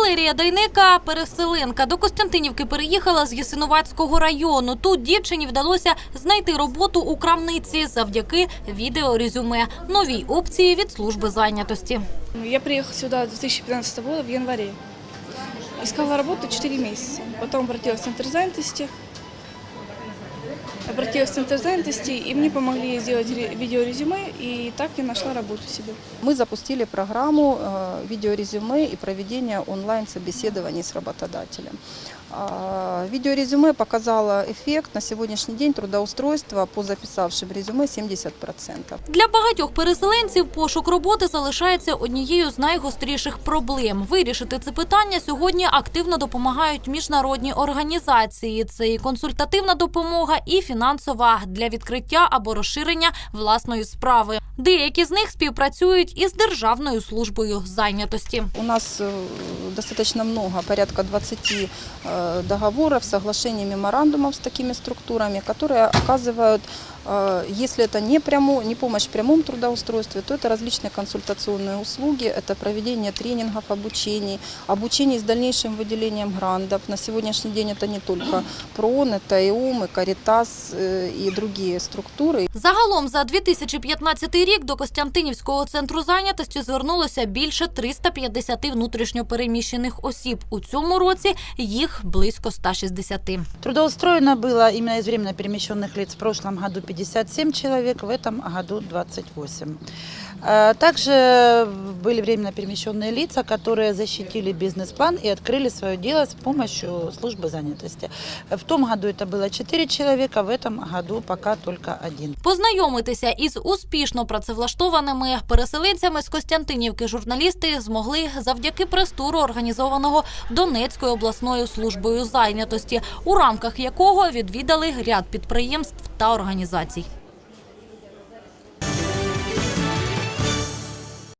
Валерія Дайника, переселенка до Костянтинівки, переїхала з Ясинуватського району. Тут дівчині вдалося знайти роботу у крамниці завдяки відеорезюме. Новій опції від служби зайнятості. Я приїхала сюди 2015 року в январі. Искала работу 4 месяца. Потом обратилась в центр занятости. Обратилась в центр занятости, и мне помогли сделать видеорезюме, и так я нашла работу себе. Мы запустили программу э, видеорезюме и проведение онлайн-собеседований с работодателем. Видеорезюме показало эффект. На сегодняшний день трудоустройства по записавшим резюме 70%. Для багатьох переселенців пошук роботи залишається однією з найгостріших проблем. Вирішити це питання сьогодні активно допомагають міжнародні організації. Це і консультативна допомога, і фінансова для відкриття або розширення власної справи. Деякі з них співпрацюють із Державною службою зайнятості. У нас э, достаточно много, порядка 20 э, договоров, соглашений, меморандумов с такими структурами, которые оказывают, э, если это не, прямо, не помощь в прямом трудоустройстве, то это различные консультационные услуги, это проведение тренингов, обучений, обучений с дальнейшим выделением грантов. На сегодняшний день это не только ПРОН, это и УМ, и Каритас, э, и другие структуры. Загалом за 2015 рік до Костянтинівського центру зайнятості звернулося більше 350 внутрішньопереміщених осіб. У цьому році їх близько 160. Трудоустроено было именно из временно перемещенных лиц в прошлом году 57 человек, в этом году 28. А Также были временно перемещенные лица, которые защитили бизнес-план и открыли свое дело с помощью службы занятости. В том году это было 4 человека, в этом году пока только один. Познайомитися із успішно працевлаштованими переселенцями з Костянтинівки журналісти змогли завдяки прес-туру, організованого Донецькою обласною службою зайнятості, у рамках якого відвідали ряд підприємств та організацій.